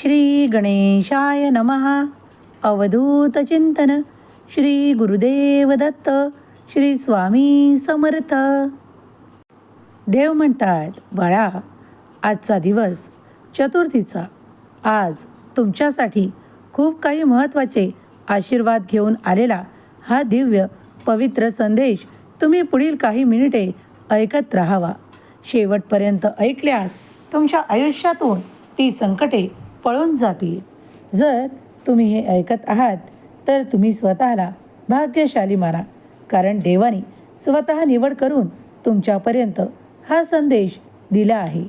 श्री गणेशाय नमः। अवधूत चिंतन। श्री गुरुदेव दत्त श्री स्वामी समर्थ। देव म्हणतात बाळा आजचा दिवस चतुर्थीचा. आज तुमच्यासाठी खूप काही महत्त्वाचे आशीर्वाद घेऊन आलेला हा दिव्य पवित्र संदेश तुम्ही पुढील काही मिनिटे ऐकत राहावा. शेवटपर्यंत ऐकल्यास तुमच्या आयुष्यातून ती संकटे पळून जातील. जर तुम्ही हे ऐकत आहात तर तुम्ही स्वतःला भाग्यशाली माना. कारण देवाने स्वतः निवड करून तुमच्यापर्यंत हा संदेश दिला आहे.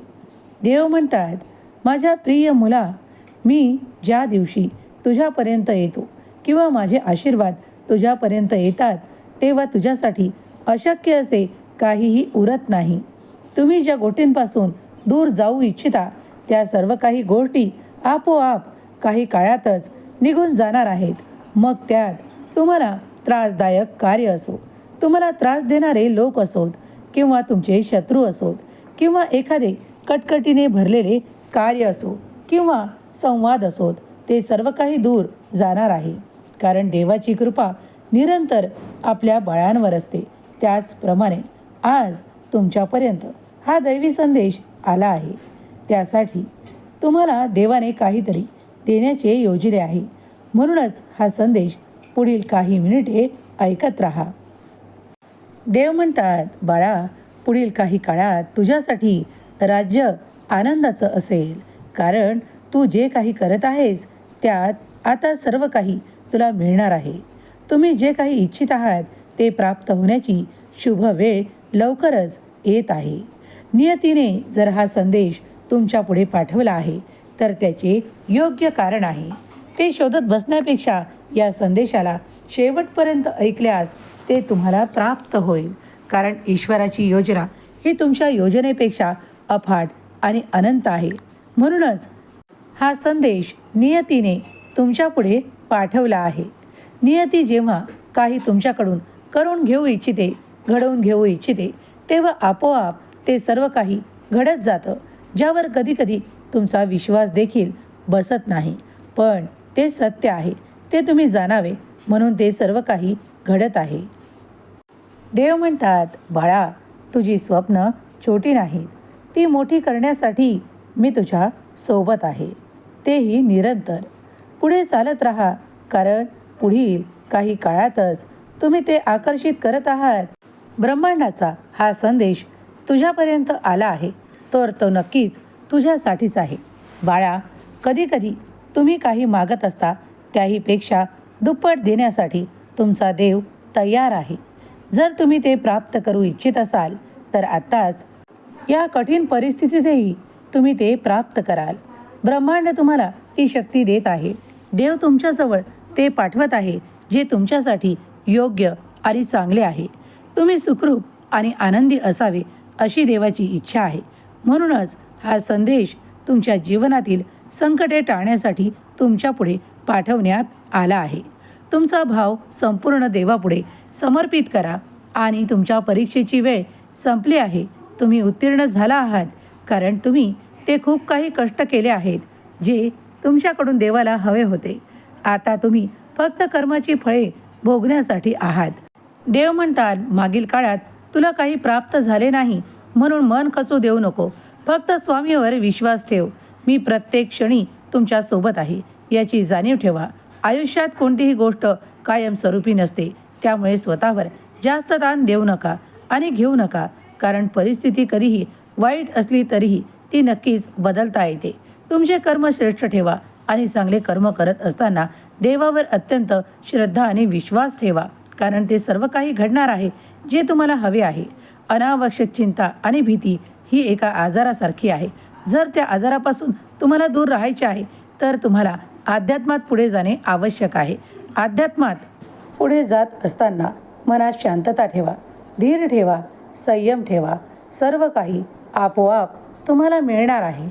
देव म्हणतात माझ्या प्रिय मुला मी ज्या दिवशी तुझ्यापर्यंत येतो किंवा माझे आशीर्वाद तुझ्यापर्यंत येतात तेव्हा तुझ्यासाठी अशक्य असे काहीही उरत नाही. तुम्ही ज्या गोष्टींपासून दूर जाऊ इच्छिता त्या सर्व काही गोष्टी आपोआप काही काळातच निघून जाणार आहेत. मग त्यात तुम्हाला त्रासदायक कार्य असो तुम्हाला त्रास देणारे लोक असोत किंवा तुमचे शत्रू असोत किंवा एखादे कटकटीने भरलेले कार्य असो किंवा संवाद असोत ते सर्व काही दूर जाणार आहे. कारण देवाची कृपा निरंतर आपल्या बळांवर असते. त्याचप्रमाणे आज तुमच्यापर्यंत हा दैवी संदेश आला आहे. त्यासाठी तुम्हाला देवाने काहीतरी देण्याचे योजिले आहे. म्हणूनच हा संदेश पुढील काही मिनिटे ऐकत राहा. देव म्हणतात बाळा पुढील काही काळात तुझ्यासाठी राज्य आनंदाचं असेल. कारण तू जे काही करत आहेस त्यात आता सर्व काही तुला मिळणार आहे. तुम्ही जे काही इच्छित आहात ते प्राप्त होण्याची शुभ वेळ लवकरच येत आहे. नियतीने जर हा संदेश तुमच्यापुढे पाठवला आहे तर त्याचे योग्य कारण आहे. ते शोधत बसण्यापेक्षा या संदेशाला शेवटपर्यंत ऐकल्यास ते तुम्हाला प्राप्त होईल. कारण ईश्वराची योजना ही तुमच्या योजनेपेक्षा अफाट आणि अनंत आहे. म्हणूनच हा संदेश नियतीने तुमच्यापुढे पाठवला आहे. नियती जेव्हा काही तुमच्याकडून करून घेऊ इच्छिते घडवून घेऊ इच्छिते तेव्हा आपोआप ते सर्व काही घडत जातं. ज्यावर कधीकधी तुमचा विश्वास देखील बसत नाही. पण ते सत्य आहे. ते तुम्ही जाणावे म्हणून ते सर्व काही घडत आहे. देव म्हणतात बाळा तुझी स्वप्न छोटी नाहीत. ती मोठी करण्यासाठी मी तुझ्या सोबत आहे. तेही निरंतर. पुढे चालत राहा कारण पुढील काही काळातच तुम्ही ते आकर्षित करत आहात. ब्रह्मांडाचा हा संदेश तुझ्यापर्यंत आला आहे. तर तो नक्कीच तुझ्यासाठीच आहे. बाळा कधीकधी तुम्ही काही मागत असता त्याहीपेक्षा दुप्पट देण्यासाठी तुमचा देव तयार आहे. जर तुम्ही ते प्राप्त करू इच्छित असाल तर आत्ताच या कठीण परिस्थितीतही तुम्ही ते प्राप्त कराल. ब्रह्मांड तुम्हाला ती शक्ती देत आहे. देव तुमच्याजवळ ते पाठवत आहे जे तुमच्यासाठी योग्य आणि चांगले आहे. तुम्ही सुखरूप आणि आनंदी असावे अशी देवाची इच्छा आहे. म्हणूनच हा संदेश तुमच्या जीवनातील संकटे टाळण्यासाठी तुमच्यापुढे पाठवण्यात आला आहे. तुमचा भाव संपूर्ण देवापुढे समर्पित करा आणि तुमच्या परीक्षेची वेळ संपली आहे. तुम्ही उत्तीर्ण झाला आहात कारण तुम्ही ते खूप काही कष्ट केले आहेत जे तुमच्याकडून देवाला हवे होते. आता तुम्ही फक्त कर्माची फळे भोगण्यासाठी आहात. देव म्हणतात मागील काळात तुला काही प्राप्त झाले नाही म्हणून मन खचू देऊ नको. फक्त स्वामीवर विश्वास ठेव. मी प्रत्येक क्षणी तुमच्यासोबत आहे. याची जाणीव ठेवा. आयुष्यात कोणतीही गोष्ट कायमस्वरूपी नसते. त्यामुळे स्वतःवर जास्त ताण देऊ नका आणि घेऊ नका. कारण परिस्थिती कधीही वाईट असली तरीही ती नक्कीच बदलता येते. तुमचे कर्म श्रेष्ठ ठेवा आणि चांगले कर्म करत असताना देवावर अत्यंत श्रद्धा आणि विश्वास ठेवा. कारण ते सर्व काही घडणार आहे जे तुम्हाला हवे आहे. अनावश्यक चिंता आणि भीती ही एका आजारासारखी आहे. जर त्या आजारापासून तुम्हाला दूर राहायचे आहे तर तुम्हाला अध्यात्मात पुढे जाणे आवश्यक आहे. अध्यात्मात पुढे जात असताना मनात शांतता ठेवा धीर ठेवा संयम ठेवा. सर्व काही आपोआप तुम्हाला मिळणार आहे.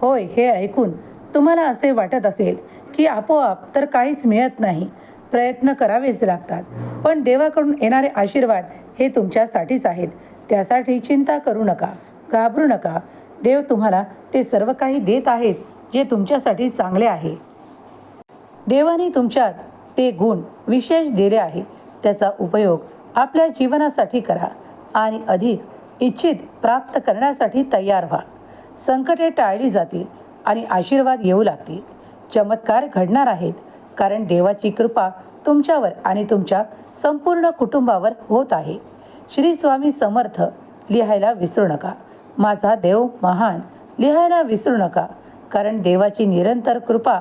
होय हे ऐकून तुम्हाला असे वाटत असेल की आपोआप तर काहीच मिळत नाही. प्रयत्न करावेच लागतात. पण देवाकडून येणारे आशीर्वाद हे तुमच्यासाठीच आहेत. त्यासाठी चिंता करू नका घाबरू नका. देव तुम्हाला ते सर्व काही देत आहेत जे तुमच्यासाठी चांगले आहे. देवाने तुमच्यात ते गुण विशेष दिले आहे. त्याचा उपयोग आपल्या जीवनासाठी करा आणि अधिक इच्छित प्राप्त करण्यासाठी तयार व्हा. संकटे टाळली जातील आणि आशीर्वाद येऊ लागतील. चमत्कार घडणार आहेत कारण देवाची कृपा तुमच्यावर आणि तुमच्या संपूर्ण कुटुंबावर होत आहे. श्री स्वामी समर्थ लिहायला विसरू नका. माझा देव महान लिहायला विसरू नका. कारण देवाची निरंतर कृपा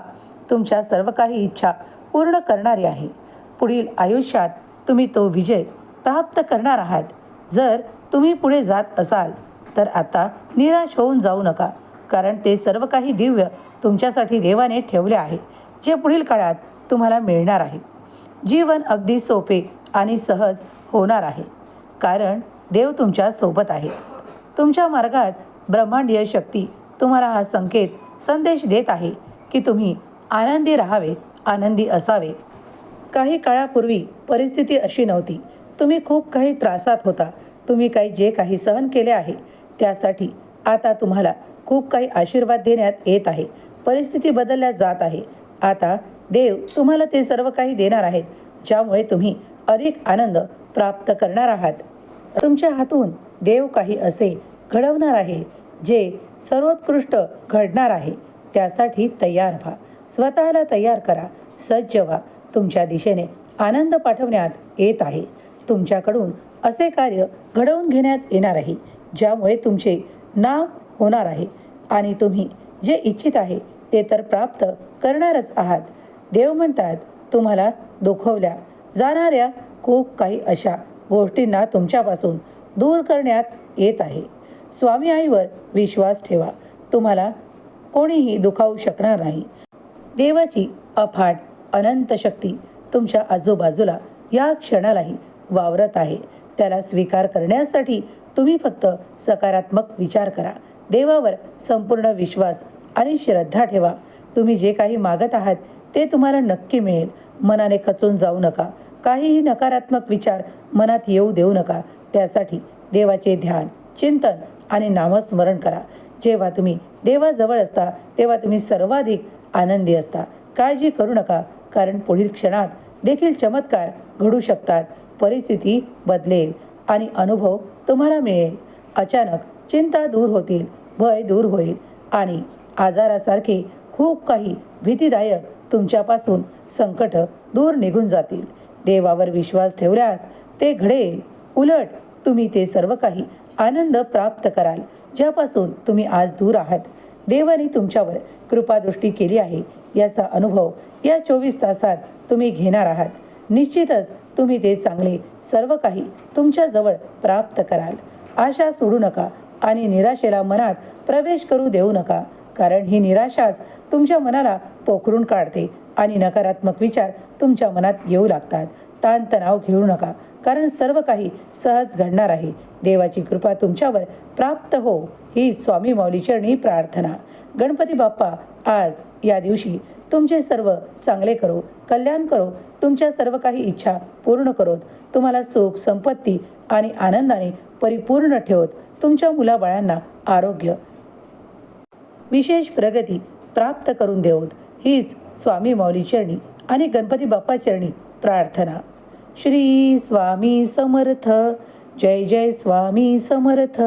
तुमच्या सर्व काही इच्छा पूर्ण करणारी आहे. पुढील आयुष्यात तुम्ही तो विजय प्राप्त करणार आहात. जर तुम्ही पुढे जात असाल तर आता निराश होऊन जाऊ नका. कारण ते सर्व काही दिव्य तुमच्यासाठी देवाने ठेवले आहे जे पुढील काळात तुम्हाला मिळणार आहे. जीवन अगदी सोपे आणि सहज होणार आहे. कारण देव तुमच्यासोबत आहे तुमच्या मार्गात ब्रह्मांडीय शक्ती तुम्हाला हा संकेत संदेश देत आहे की तुम्ही आनंदी राहावे आनंदी असावे. काही काळापूर्वी परिस्थिती अशी नव्हती. तुम्ही खूप काही त्रासात होता. तुम्ही काही जे काही सहन केले आहे त्यासाठी आता तुम्हाला खूप काही आशीर्वाद देण्यात येत आहे. परिस्थिती बदलल्या जात आहे. आता देव तुम्हाला ते सर्व काही देणार आहेत ज्यामुळे तुम्ही अधिक आनंद प्राप्त करणार आहात. तुमच्या हातून देव काही असे घडवणार आहे जे सर्वोत्कृष्ट घडणार आहे. त्यासाठी तयार व्हा. स्वतःला तयार करा. सज्ज व्हा. तुमच्या दिशेने आनंद पाठवण्यात येत आहे. तुमच्याकडून असे कार्य घडवून घेण्यात येणार आहे ज्यामुळे तुमचे नाव होणार आहे. आणि तुम्ही जे इच्छित आहे ते तर प्राप्त करणारच आहात. देव म्हणतात तुम्हाला दुखवल्या जाणाऱ्या खूप काही अशा गोष्टींना तुमच्यापासून दूर करण्यात येत आहे. स्वामी आईवर विश्वास ठेवा. तुम्हाला कोणीही दुखावू शकणार नाही. देवाची अफाट अनंत शक्ती तुमच्या आजूबाजूला या क्षणालाही वावरत आहे. त्याला स्वीकार करण्यासाठी तुम्ही फक्त सकारात्मक विचार करा. देवावर संपूर्ण विश्वास आणि श्रद्धा ठेवा. तुम्ही जे काही मागत आहात ते तुम्हाला नक्की मिळेल. मनाने खचून जाऊ नका. काहीही नकारात्मक विचार मनात येऊ देऊ नका. त्यासाठी देवाचे ध्यान चिंतन आणि नामस्मरण करा. जेव्हा तुम्ही देवाजवळ असता तेव्हा तुम्ही सर्वाधिक आनंदी असता. काळजी करू नका कारण पुढील क्षणात देखील चमत्कार घडू शकतात. परिस्थिती बदलेल आणि अनुभव तुम्हाला मिळेल. अचानक चिंता दूर होतील भय दूर होईल आणि आजारासारखे खूप काही भीतीदायक तुमच्यापासून संकट दूर निघून जातील. देवावर विश्वास ठेवल्यास ते घडेल. उलट तुम्ही ते सर्व काही आनंद प्राप्त कराल ज्यापासून तुम्ही आज दूर आहात. देवाने तुमच्यावर कृपादृष्टी केली आहे. याचा अनुभव या चोवीस तासात तुम्ही घेणार आहात. निश्चितच तुम्ही ते चांगले सर्व काही तुमच्याजवळ प्राप्त कराल. आशा सोडू नका आणि निराशेला मनात प्रवेश करू देऊ नका कारण ही निराशाच तुमच्या मनाला पोखरून काढते. आणि नकारात्मक विचार तुमच्या मनात येऊ लागतात. ताणतणाव घेऊ नका कारण सर्व काही सहज घडणार आहे. देवाची कृपा तुमच्यावर प्राप्त हो ही स्वामी माऊलीचरणी प्रार्थना. गणपती बाप्पा आज या दिवशी तुमचे सर्व चांगले करो कल्याण करो तुमच्या सर्व काही इच्छा पूर्ण करोत. तुम्हाला सुख संपत्ती आणि आनंदाने परिपूर्ण ठेवत तुमच्या मुलाबाळांना आरोग्य विशेष प्रगती प्राप्त करून देवत. हीच स्वामी माऊली चरणी आणि गणपती बाप्पा चरणी प्रार्थना. श्री स्वामी समर्थ. जय जय स्वामी समर्थ.